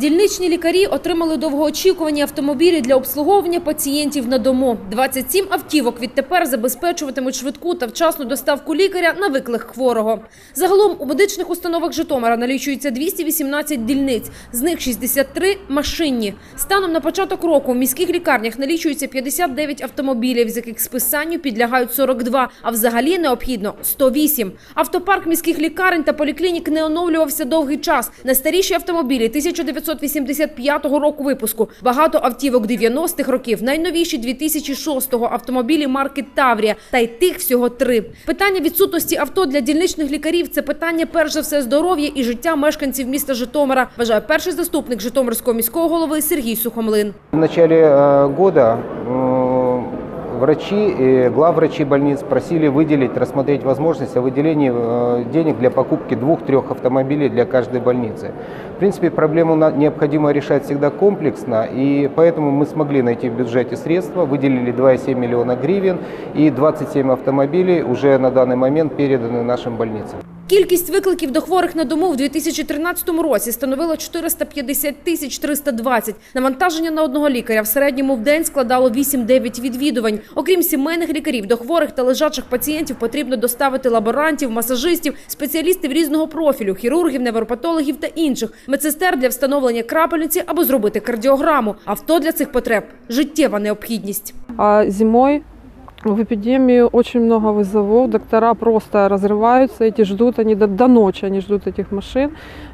Дільничні лікарі отримали довгоочікувані автомобілі для обслуговування пацієнтів на дому. 27 автівок відтепер забезпечуватимуть швидку та вчасну доставку лікаря на виклик хворого. Загалом у медичних установах Житомира налічується 218 дільниць, з них 63 – машинні. Станом на початок року в міських лікарнях налічується 59 автомобілів, з яких списанню підлягають 42, а взагалі необхідно 108. Автопарк міських лікарень та поліклінік не оновлювався довгий час. Найстаріші автомобілі 1985 року випуску, багато автівок 90-х років, найновіші 2006-го автомобілі марки Таврія, та й тих всього три. Питання відсутності авто для дільничних лікарів це питання перш за все здоров'я і життя мешканців міста Житомира, вважає перший заступник Житомирського міського голови Сергій Сухомлин. В початку року э, врачи главврачи больниц просили выделить, рассмотреть возможность о выделении э, денег для покупки двух-трех автомобилей для каждой больницы. В принципе, проблему необходимо решать всегда комплексно, и поэтому мы смогли найти в бюджете средства, выделили 2,7 миллиона гривен, и 27 автомобилей уже на данный момент переданы нашим больницам. Кількість викликів до хворих на дому в 2013 році становила 450 тисяч 320. Навантаження на одного лікаря в середньому в день складало 8-9 відвідувань. Окрім сімейних лікарів, до хворих та лежачих пацієнтів потрібно доставити лаборантів, масажистів, спеціалістів різного профілю, хірургів, невропатологів та інших, медсестер для встановлення крапельниці або зробити кардіограму. Авто для цих потреб – життєва необхідність. А зимой в эпидемию очень много вызовов, доктора просто разрываются, эти ждут, они до, до ночи они ждут этих машин.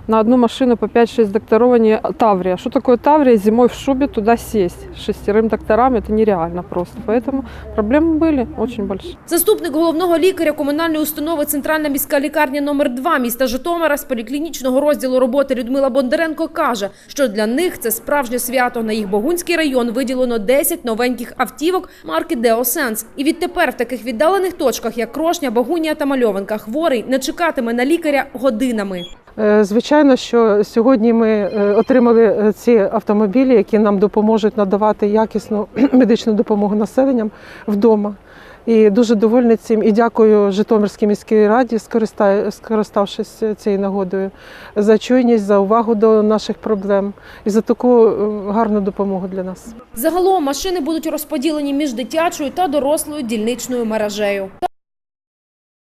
На одну машину по 5-6 докторов они... Таврия. Что такое Таврия? Зимой в шубе туда сесть. Шестерым докторам это нереально просто. Поэтому проблемы были очень большие. Заступник головного лікаря комунальної установи Центральна міська лікарня номер 2 міста Житомира з поліклінічного розділу роботи Людмила Бондаренко каже, що для них це справжнє свято. На їх Богунський район виділено 10 новеньких автівок марки Деосенс. І відтепер в таких віддалених точках, як Крошня, Богунія та Мальованка, хворий не чекатиме на лікаря годинами. Е, Звичайно, що сьогодні ми е, отримали е, ці автомобілі, які нам допоможуть надавати якісну медичну допомогу населенням вдома. І дуже довольна цим. І дякую Житомирській міській раді, скориставшись цією нагодою, за чуйність, за увагу до наших проблем і за таку гарну допомогу для нас. Загалом машини будуть розподілені між дитячою та дорослою дільничною мережею.